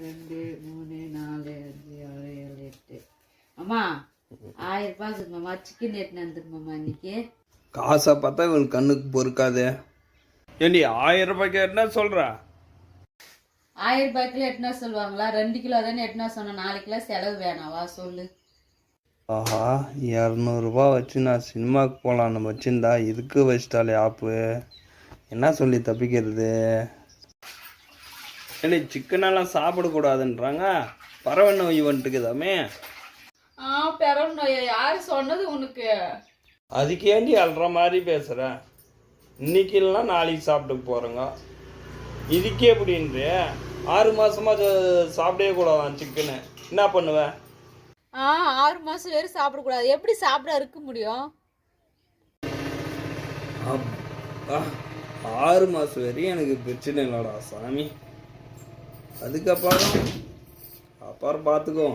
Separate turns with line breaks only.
ரெண்டு மூணு நாலு அஞ்சு ஆறு ஏழு எட்டு. அம்மா ஆயிரம் ரூபாய் இருக்குமாம்மா சிக்கன் எட்டுன்னு வந்துருமாம்மா இன்னைக்கு.
காசை பார்த்தா இவன் கண்ணுக்கு பொறுக்காதே. ஏண்டி ஆயிரம் ரூபாய்க்கு என்ன சொல்ற?
ஆயிரம் ரூபாய் கிலோ எட்டுனா சொல்லுவாங்களா? ரெண்டு கிலோ தானே எட்டுனா சொன்னேன் நாலு கிலோ செலவு வேணாவா? சொல்லு.
ஆஹா இரநூறுபா வச்சு நான் சினிமாவுக்கு போகலான்னு வச்சிருந்தா இதுக்கு வச்சிட்டாலே ஆப்பு. என்ன சொல்லி தப்பிக்கிறது? ஏண்டி சிக்கனெல்லாம் சாப்பிடக்கூடாதுன்றாங்க. பறவை நோய் வந்துட்டுக்குதாமே
ஆ பெரும் நோய் யாரு சொன்னது உனக்கு?
அதுக்கு ஏண்டி அல்ற மாதிரி பேசுகிற இன்னைக்கு இல்லைனா நாளைக்கு சாப்பிட்டு போகிறோங்க இதுக்கே எப்படின்ற ஆறு மாசமா ச- சாப்பிடவே கூடாதான் சிக்கனு. என்ன பண்ணுவேன்
ஆ ஆறு மாசம் வரையும் சாப்பிடக்கூடாது. எப்படி சாப்பிட இருக்க முடியும்?
ஆறு மாதம் வரையும் எனக்கு பிரச்சனை இல்லைடா சாமி. அதுக்கப்புறம் அப்புறம் பார்த்துக்குவோம்.